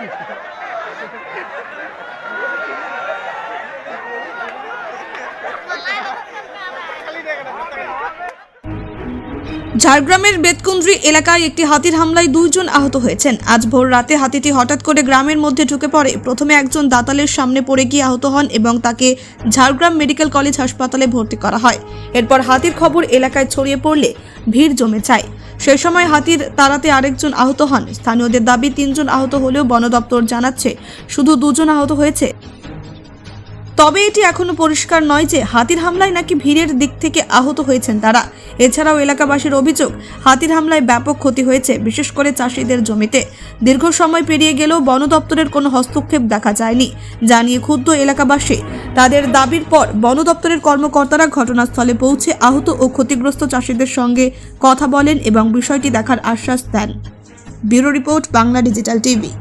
Thank you. ঝাড়গ্রামের বেতকুন্দ্রি এলাকায় একটি হাতির হামলায় দুইজন আহত হয়েছেন। আজ ভোর রাতে হাতিটি হঠাৎ করে গ্রামের মধ্যে ঢুকে পড়ে। প্রথমে একজন দাতালের সামনে পড়ে গিয়ে আহত হন এবং তাকে ঝাড়গ্রাম মেডিকেল কলেজ হাসপাতালে ভর্তি করা হয়। এরপর হাতির খবর এলাকায় ছড়িয়ে পড়লে ভিড় জমে যায়। সেই সময় হাতির তাড়াতে আরেকজন আহত হন। স্থানীয়দের দাবি, তিনজন আহত হলেও বন দপ্তর জানাচ্ছে, শুধু দুজন আহত হয়েছে। তবে এটি এখনও পরিষ্কার নয় যে হাতির হামলায় নাকি ভিড়ের দিক থেকে আহত হয়েছেন তারা। এছাড়াও এলাকাবাসীর অভিযোগ, হাতির হামলায় ব্যাপক ক্ষতি হয়েছে, বিশেষ করে চাষিদের জমিতে। দীর্ঘ সময় পেরিয়ে গেলেও বন দপ্তরের কোনো হস্তক্ষেপ দেখা যায়নি, জানিয়ে ক্ষুব্ধ এলাকাবাসী। তাদের দাবির পর বন দপ্তরের কর্মকর্তারা ঘটনাস্থলে পৌঁছে আহত ও ক্ষতিগ্রস্ত চাষিদের সঙ্গে কথা বলেন এবং বিষয়টি দেখার আশ্বাস দেন। Bureau report, Bangla digital TV.